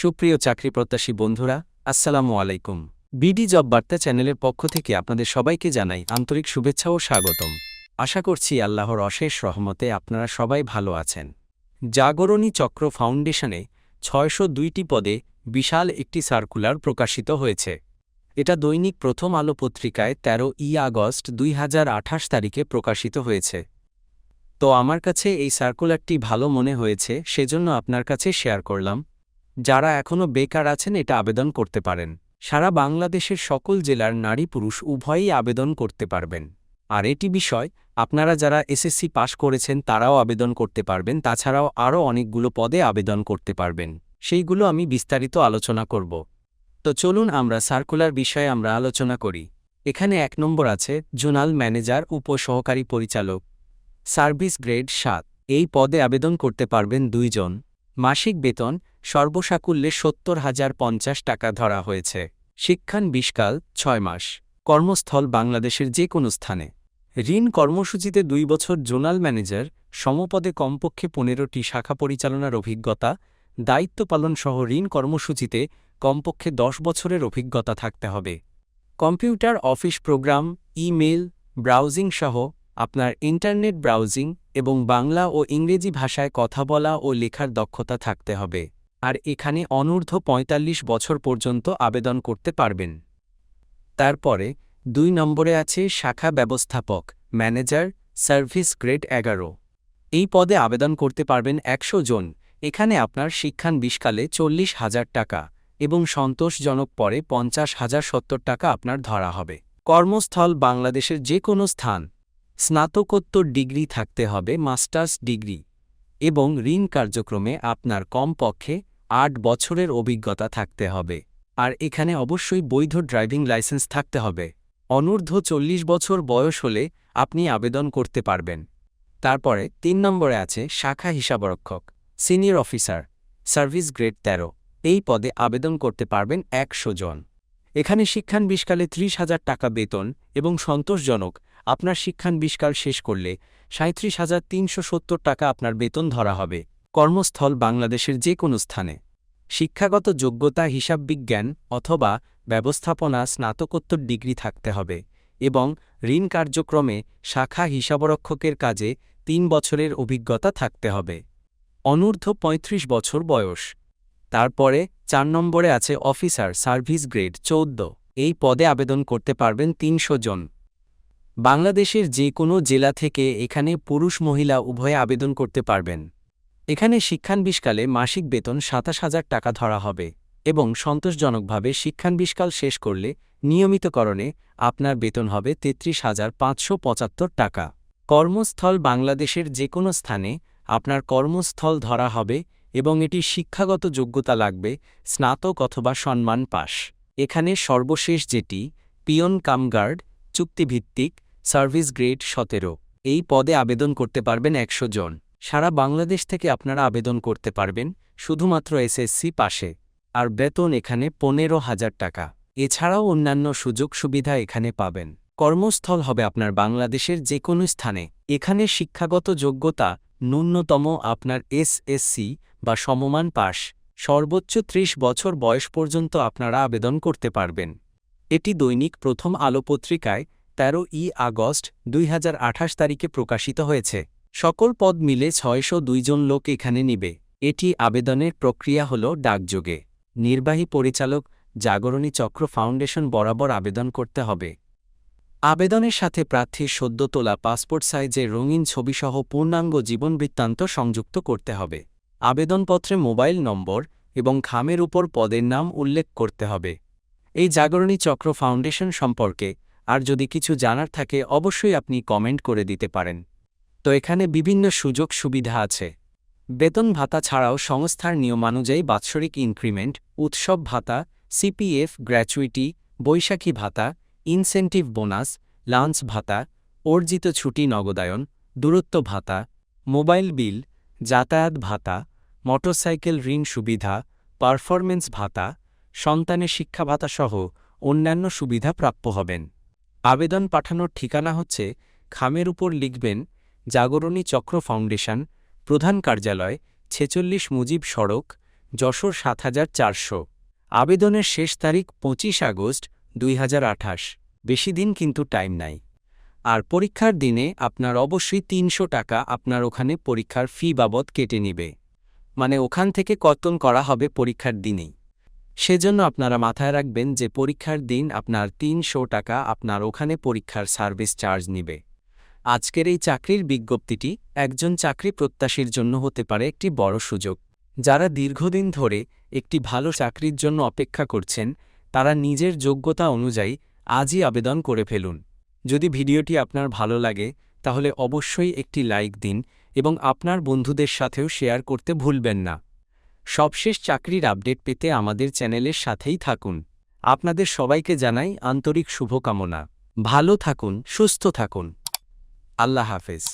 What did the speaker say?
সুপ্রিয় চাকরি প্রত্যাশী বন্ধুরা, আসসালামু আলাইকুম। বিডি জব বার্তা চ্যানেলের পক্ষ থেকে আপনাদের সবাইকে জানাই আন্তরিক শুভেচ্ছা ও স্বাগতম। আশা করছি আল্লাহর অশেষ রহমতে আপনারা সবাই ভালো আছেন। জাগরণী চক্র ফাউন্ডেশনে ছয়শো দুইটি পদে বিশাল একটি সার্কুলার প্রকাশিত হয়েছে। এটা দৈনিক প্রথম আলো পত্রিকায় ১৩ ই আগস্ট দুই হাজার আঠাশ তারিখে প্রকাশিত হয়েছে। তো আমার কাছে এই সার্কুলারটি ভালো মনে হয়েছে, সেজন্য আপনার কাছে শেয়ার করলাম। যারা এখনও বেকার আছেন এটা আবেদন করতে পারেন। সারা বাংলাদেশের সকল জেলার নারী পুরুষ উভয়ই আবেদন করতে পারবেন। আর এটি বিষয়, আপনারা যারা এসএসসি পাশ করেছেন তারাও আবেদন করতে পারবেন, তাছাড়াও আরও অনেকগুলো পদে আবেদন করতে পারবেন। সেইগুলো আমি বিস্তারিত আলোচনা করব। তো চলুন আমরা সার্কুলার বিষয়ে আমরা আলোচনা করি। এখানে এক নম্বর আছে, জোনাল ম্যানেজার, উপসহকারী পরিচালক। সার্ভিস গ্রেড সাত। এই পদে আবেদন করতে পারবেন দুইজন। মাসিক বেতন সর্বসাকুল্যে সত্তর হাজার পঞ্চাশ টাকা ধরা হয়েছে। শিক্ষান বিশকাল, ছয় মাস। কর্মস্থল বাংলাদেশের যে কোনো স্থানে। ঋণ কর্মসূচিতে দুই বছর জোনাল ম্যানেজার, সমপদে কমপক্ষে পনেরোটি শাখা পরিচালনার অভিজ্ঞতা, দায়িত্ব পালন সহ ঋণ কর্মসূচিতে কমপক্ষে দশ বছরের অভিজ্ঞতা থাকতে হবে। Computer, office program email browsing সহ আপনার ইন্টারনেট ব্রাউজিং এবং বাংলা ও ইংরেজি ভাষায় কথা বলা ও লেখার দক্ষতা থাকতে হবে। আর এখানে অনূর্ধ্ব ৪৫ বছর পর্যন্ত আবেদন করতে পারবেন। তারপরে দুই নম্বরে আছে শাখা ব্যবস্থাপক, ম্যানেজার, সার্ভিস গ্রেড এগারো। এই পদে আবেদন করতে পারবেন একশো জন। এখানে আপনার শিক্ষান বিষকালে চল্লিশ হাজার টাকা এবং সন্তোষজনক পরে পঞ্চাশ হাজার সত্তর টাকা আপনার ধরা হবে। কর্মস্থল বাংলাদেশের যে কোনো স্থান। স্নাতকোত্তর ডিগ্রি থাকতে হবে, মাস্টার্স ডিগ্রি। এবং ঋণ কার্যক্রমে আপনার কমপক্ষে আট বছরের অভিজ্ঞতা থাকতে হবে। আর এখানে অবশ্যই বৈধ ড্রাইভিং লাইসেন্স থাকতে হবে। অনূর্ধ্ব চল্লিশ বছর বয়স হলে আপনি আবেদন করতে পারবেন। তারপরে তিন নম্বরে আছে শাখা হিসাবরক্ষক, সিনিয়র অফিসার, সার্ভিস গ্রেড ১৩ এই পদে আবেদন করতে পারবেন একশো জন। এখানে শিক্ষান বিষকালে ত্রিশ হাজার টাকা বেতন এবং সন্তোষজনক আপনার শিক্ষান বিষকাল শেষ করলে সাঁত্রিশ হাজার তিনশো সত্তর টাকা আপনার বেতন ধরা হবে। কর্মস্থল বাংলাদেশের যে কোনো স্থানে। শিক্ষাগত যোগ্যতা হিসাববিজ্ঞান অথবা ব্যবস্থাপনা, স্নাতকোত্তর ডিগ্রি থাকতে হবে এবং ঋণ কার্যক্রমে শাখা হিসাবরক্ষকের কাজে তিন বছরের অভিজ্ঞতা থাকতে হবে। অনূর্ধ্ব ৩৫ বছর বয়স। তারপরে চার নম্বরে আছে অফিসার, সার্ভিস গ্রেড, চৌদ্দ। এই পদে আবেদন করতে পারবেন তিনশো জন। বাংলাদেশের যে কোনো জেলা থেকে এখানে পুরুষ মহিলা উভয়ে আবেদন করতে পারবেন। এখানে শিক্ষানবিষ্কালে মাসিক বেতন সাতাশ হাজার টাকা ধরা হবে এবং সন্তোষজনকভাবে শিক্ষানবিষ্কাল শেষ করলে নিয়মিতকরণে আপনার বেতন হবে তেত্রিশ হাজার পাঁচশো পঁচাত্তর টাকা। কর্মস্থল বাংলাদেশের যে কোনো স্থানে আপনার কর্মস্থল ধরা হবে এবং এটি শিক্ষাগত যোগ্যতা লাগবে, স্নাতক অথবা সম্মান পাশ এখানে সর্বশেষ যেটি, পিয়ন কামগার্ড, চুক্তিভিত্তিক, সার্ভিস গ্রেড সতেরো। এই পদে আবেদন করতে পারবেন একশো জন। সারা বাংলাদেশ থেকে আপনারা আবেদন করতে পারবেন শুধুমাত্র এসএসসি পাশে। আর বেতন এখানে পনেরো হাজার টাকা। এছাড়াও অন্যান্য সুযোগ সুবিধা এখানে পাবেন। কর্মস্থল হবে আপনার বাংলাদেশের যে কোনো স্থানে। এখানে শিক্ষাগত যোগ্যতা ন্যূনতম আপনার এসএসসি বা সমমান পাশ। সর্বোচ্চ ত্রিশ বছর বয়স পর্যন্ত আপনারা আবেদন করতে পারবেন। এটি দৈনিক প্রথম আলো পত্রিকায় ১৩ ই আগস্ট দুই হাজার আঠাশ তারিখে প্রকাশিত হয়েছে। সকল পদ মিলে ছয়শো দুইজন লোক এখানে নিবে। এটি আবেদনের প্রক্রিয়া হল ডাকযোগে। নির্বাহী পরিচালক জাগরণী চক্র ফাউন্ডেশন বরাবর আবেদন করতে হবে। আবেদনের সাথে প্রার্থীর সদ্য তোলা পাসপোর্ট সাইজের রঙিন ছবিসহ পূর্ণাঙ্গ জীবনবৃত্তান্ত সংযুক্ত করতে হবে। আবেদনপত্রে মোবাইল নম্বর এবং খামের উপর পদের নাম উল্লেখ করতে হবে। এই জাগরণী চক্র ফাউন্ডেশন সম্পর্কে আর যদি কিছু জানার থাকে অবশ্যই আপনি কমেন্ট করে দিতে পারেন। তো এখানে বিভিন্ন সুযোগ সুবিধা আছে। বেতন ভাতা ছাড়াও সংস্থার নিয়মানুযায়ী বাৎসরিক ইনক্রিমেন্ট, উৎসব ভাতা, সিপিএফ, গ্র্যাচুইটি, বৈশাখী ভাতা, ইনসেন্টিভ বোনাস, লাঞ্চ ভাতা, অর্জিত ছুটি নগদায়ন, দূরত্ব ভাতা, মোবাইল বিল, যাতায়াত ভাতা, মোটরসাইকেল ঋণ সুবিধা পারফরমেন্স ভাতা, সন্তানের শিক্ষা ভাতা সহ অন্যান্য সুবিধা প্রাপ্য হবেন। আবেদন পাঠানোর ঠিকানা হচ্ছে, খামের উপর লিখবেন জাগরণী চক্র ফাউন্ডেশন, প্রধান কার্যালয়, ছেচল্লিশ মুজিব সড়ক, যশোর সাত হাজার চারশো। আবেদনের শেষ তারিখ পঁচিশ আগস্ট দুই হাজার আঠাশ। বেশি দিন কিন্তু টাইম নাই। আর পরীক্ষার দিনে আপনার অবশ্যই তিনশো টাকা আপনার ওখানে পরীক্ষার ফি বাবদ কেটে নিবে। মানে ওখান থেকে কর্তন করা হবে পরীক্ষার দিনেই। সেজন্য আপনারা মাথায় রাখবেন যে পরীক্ষার দিন আপনার তিনশো টাকা আপনার ওখানে পরীক্ষার সার্ভিস চার্জ নিবে। আজকের এই চাকরির বিজ্ঞপ্তিটি একজন চাকরি প্রত্যাশীর জন্য হতে পারে একটি বড় সুযোগ। যারা দীর্ঘদিন ধরে একটি ভালো চাকরির জন্য অপেক্ষা করছেন, তারা নিজের যোগ্যতা অনুযায়ী আজই আবেদন করে ফেলুন। যদি ভিডিওটি আপনার ভালো লাগে, তাহলে অবশ্যই একটি লাইক দিন এবং আপনার বন্ধুদের সাথেও শেয়ার করতে ভুলবেন না। সবশেষ চাকরির আপডেট পেতে আমাদের চ্যানেলের সাথেই থাকুন। আপনাদের সবাইকে জানাই আন্তরিক শুভকামনা। ভালো থাকুন, সুস্থ থাকুন। আল্লাহ হাফেজ।